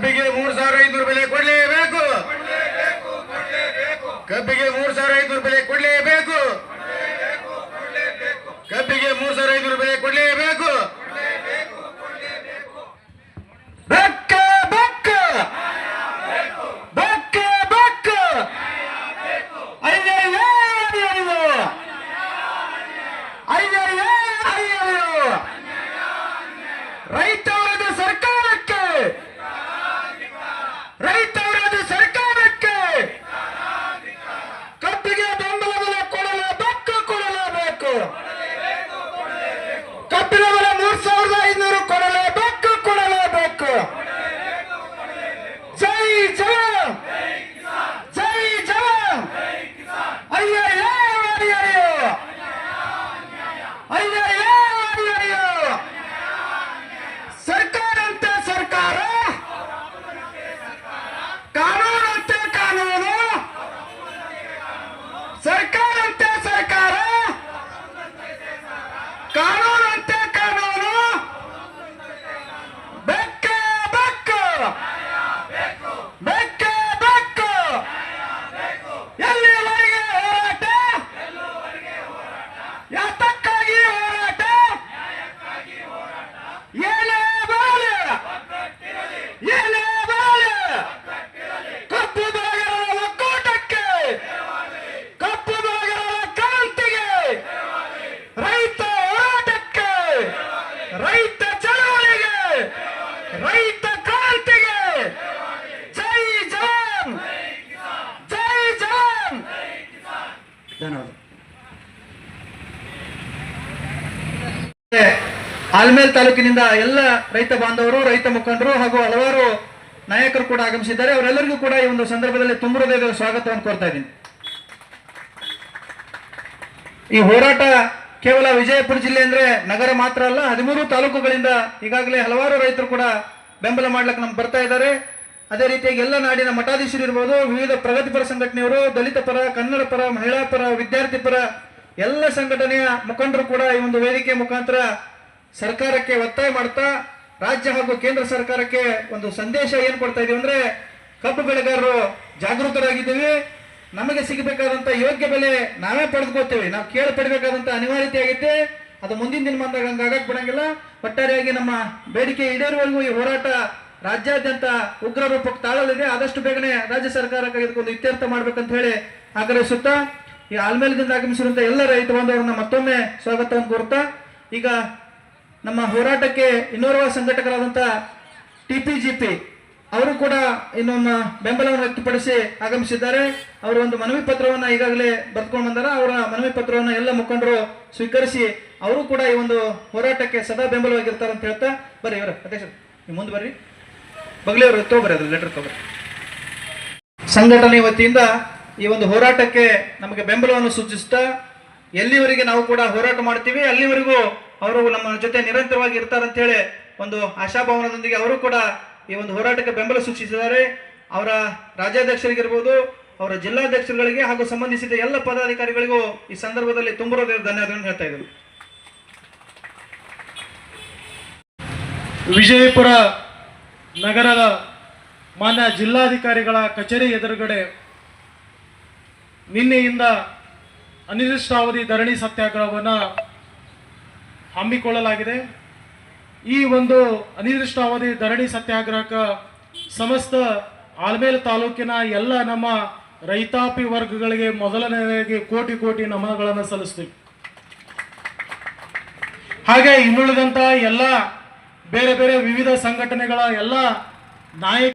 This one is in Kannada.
ಕಬ್ಬಿಗೆ ಮೂರ್ ಸಾವಿರ ಐದ್ನೂರು ಬೆಲೆ ಕೊಡ್ಲೇಬೇಕು ಧನ್ಯವಾದ. ಆಲ್ಮೇಲ್ ತಾಲೂಕಿನಿಂದ ಎಲ್ಲ ರೈತ ಬಾಂಧವರು, ರೈತ ಮುಖಂಡರು ಹಾಗೂ ಹಲವಾರು ನಾಯಕರು ಕೂಡ ಆಗಮಿಸಿದ್ದಾರೆ. ಅವರೆಲ್ಲರಿಗೂ ಕೂಡ ಈ ಒಂದು ಸಂದರ್ಭದಲ್ಲಿ ತುಂಬ ಹೃದಯದ ಸ್ವಾಗತವನ್ನು ಕೋರ್ತಾ ಇದ್ದೀನಿ. ಈ ಹೋರಾಟ ಕೇವಲ ವಿಜಯಪುರ ಜಿಲ್ಲೆ ಅಂದ್ರೆ ನಗರ ಮಾತ್ರ ಅಲ್ಲ, ಹದಿಮೂರು ತಾಲೂಕುಗಳಿಂದ ಈಗಾಗಲೇ ಹಲವಾರು ರೈತರು ಕೂಡ ಬೆಂಬಲ ಮಾಡ್ಲಿಕ್ಕೆ ನಮ್ಗೆ ಬರ್ತಾ ಇದ್ದಾರೆ. ಅದೇ ರೀತಿಯಾಗಿ ಎಲ್ಲ ನಾಡಿನ ಮಠಾಧೀಶರು ಇರ್ಬೋದು, ವಿವಿಧ ಪ್ರಗತಿಪರ ಸಂಘಟನೆಯವರು, ದಲಿತ ಪರ, ಕನ್ನಡ ಪರ, ಮಹಿಳಾ ಪರ, ವಿದ್ಯಾರ್ಥಿ ಪರ, ಎಲ್ಲ ಸಂಘಟನೆಯ ಮುಖಂಡರು ಕೂಡ ಈ ಒಂದು ವೇದಿಕೆ ಮುಖಾಂತರ ಸರ್ಕಾರಕ್ಕೆ ಒತ್ತಾಯ ಮಾಡ್ತಾ, ರಾಜ್ಯ ಹಾಗೂ ಕೇಂದ್ರ ಸರ್ಕಾರಕ್ಕೆ ಒಂದು ಸಂದೇಶ ಏನ್ ಕೊಡ್ತಾ ಇದೀವಿ ಅಂದ್ರೆ, ಕಬ್ಬು ಬೆಳೆಗಾರರು ಜಾಗೃತರಾಗಿದ್ದೀವಿ ನಮಗೆ ಸಿಗಬೇಕಾದಂತ ಯೋಗ್ಯ ಬೆಲೆ ನಾವೇ ಪಡೆದುಕೋತೇವೆ ನಾವು ಕೇಳಿ ಪಡಬೇಕಾದಂತ ಅನಿವಾರ್ಯತೆ ಆಗೈತೆ. ಅದು ಮುಂದಿನ ದಿನಮಾನದಾಗ ಬಂದಾಗ ಹಂಗಾಗಕ್ ಬಿಡಂಗಿಲ್ಲ. ಒಟ್ಟಾರೆಯಾಗಿ ನಮ್ಮ ಬೇಡಿಕೆ ಈಡೇರುವವರೆಗೂ ಈ ಹೋರಾಟ ರಾಜ್ಯಾದ್ಯಂತ ಉಗ್ರ ರೂಪಕ್ಕೆ ತಾಳಲಿದೆ. ಆದಷ್ಟು ಬೇಗನೆ ರಾಜ್ಯ ಸರ್ಕಾರಕ್ಕೆ ಇದಕ್ಕೊಂದು ಇತ್ಯರ್ಥ ಮಾಡ್ಬೇಕಂತ ಹೇಳಿ ಆಗ್ರಹಿಸುತ್ತಾ, ಈ ಆಲ್ಮೇಲದಿಂದ ಆಗಮಿಸಿರುವಂತ ಎಲ್ಲ ರೈತ ಬಾಂಧವರನ್ನ ಮತ್ತೊಮ್ಮೆ ಸ್ವಾಗತವನ್ನು ಕೋರುತ್ತಾ, ಈಗ ನಮ್ಮ ಹೋರಾಟಕ್ಕೆ ಇನ್ನೋರ್ವ ಸಂಘಟಕರಾದಂಥ ಟಿ ಪಿ ಜಿ ಪಿ ಅವರು ಕೂಡ ಇನ್ನೊಂದು ಬೆಂಬಲವನ್ನು ವ್ಯಕ್ತಪಡಿಸಿ ಆಗಮಿಸಿದ್ದಾರೆ. ಅವರು ಒಂದು ಮನವಿ ಪತ್ರವನ್ನ ಈಗಾಗಲೇ ಬರ್ಕೊಂಡು ಬಂದಾರ. ಅವರ ಮನವಿ ಪತ್ರವನ್ನು ಎಲ್ಲ ಮುಖಂಡರು ಸ್ವೀಕರಿಸಿ ಅವರು ಕೂಡ ಈ ಒಂದು ಹೋರಾಟಕ್ಕೆ ಸದಾ ಬೆಂಬಲವಾಗಿರ್ತಾರೆ ಅಂತ ಹೇಳ್ತಾ ಬರ್ರಿ ಇವರ. ಅಧ್ಯಕ್ಷ ನೀವು ಮುಂದೆ ಬರ್ರಿ. ಬಗ್ಲಿ ಅವರು ತಗೋಬರ್ರಿ ಅದು ಲೆಟರ್ ತಗೋಬರ್ರಿ. ಸಂಘಟನೆ ವತಿಯಿಂದ ಈ ಒಂದು ಹೋರಾಟಕ್ಕೆ ನಮಗೆ ಬೆಂಬಲವನ್ನು ಸೂಚಿಸ್ತಾ ಎಲ್ಲಿವರೆಗೆ ನಾವು ಕೂಡ ಹೋರಾಟ ಮಾಡ್ತೀವಿ, ಅಲ್ಲಿವರೆಗೂ ಅವರು ನಮ್ಮ ಜೊತೆ ನಿರಂತರವಾಗಿ ಇರ್ತಾರೆ ಅಂತ ಹೇಳಿ ಒಂದು ಆಶಾಭಾವನದೊಂದಿಗೆ ಅವರು ಕೂಡ ಈ ಒಂದು ಹೋರಾಟಕ್ಕೆ ಬೆಂಬಲ ಸೂಚಿಸಿದ್ದಾರೆ. ಅವರ ರಾಜ್ಯಾಧ್ಯಕ್ಷರಿಗಿರ್ಬೋದು, ಅವರ ಜಿಲ್ಲಾಧ್ಯಕ್ಷರುಗಳಿಗೆ ಹಾಗೂ ಸಂಬಂಧಿಸಿದ ಎಲ್ಲ ಪದಾಧಿಕಾರಿಗಳಿಗೂ ಈ ಸಂದರ್ಭದಲ್ಲಿ ತುಂಬಿರೋದೇ ಧನ್ಯವಾದಗಳನ್ನು ಹೇಳ್ತಾ ಇದ್ದರು ವಿಜಯಪುರ ನಗರದ ಮಾನ್ಯ ಜಿಲ್ಲಾಧಿಕಾರಿಗಳ ಕಚೇರಿ ಎದುರುಗಡೆ ನಿನ್ನೆಯಿಂದ ಅನಿರ್ದಿಷ್ಟಾವಧಿ ಧರಣಿ ಸತ್ಯಾಗ್ರಹವನ್ನು ಹಮ್ಮಿಕೊಳ್ಳಲಾಗಿದೆ. ಈ ಒಂದು ಅನಿರ್ದಿಷ್ಟಾವಧಿ ಧರಣಿ ಸತ್ಯಾಗ್ರಹಕ್ಕೆ ಸಮಸ್ತ ಆಲ್ಮೇಲ್ ತಾಲೂಕಿನ ಎಲ್ಲ ನಮ್ಮ ರೈತಾಪಿ ವರ್ಗಗಳಿಗೆ ಮೊದಲನೆಯದಾಗಿ ಕೋಟಿ ಕೋಟಿ ನಮನಗಳನ್ನು ಸಲ್ಲಿಸ್ತೀವಿ. ಹಾಗೆ ಇನ್ನುಳಿದಂತಹ ಎಲ್ಲ ಬೇರೆ ಬೇರೆ ವಿವಿಧ ಸಂಘಟನೆಗಳ ಎಲ್ಲ ನಾಯಕ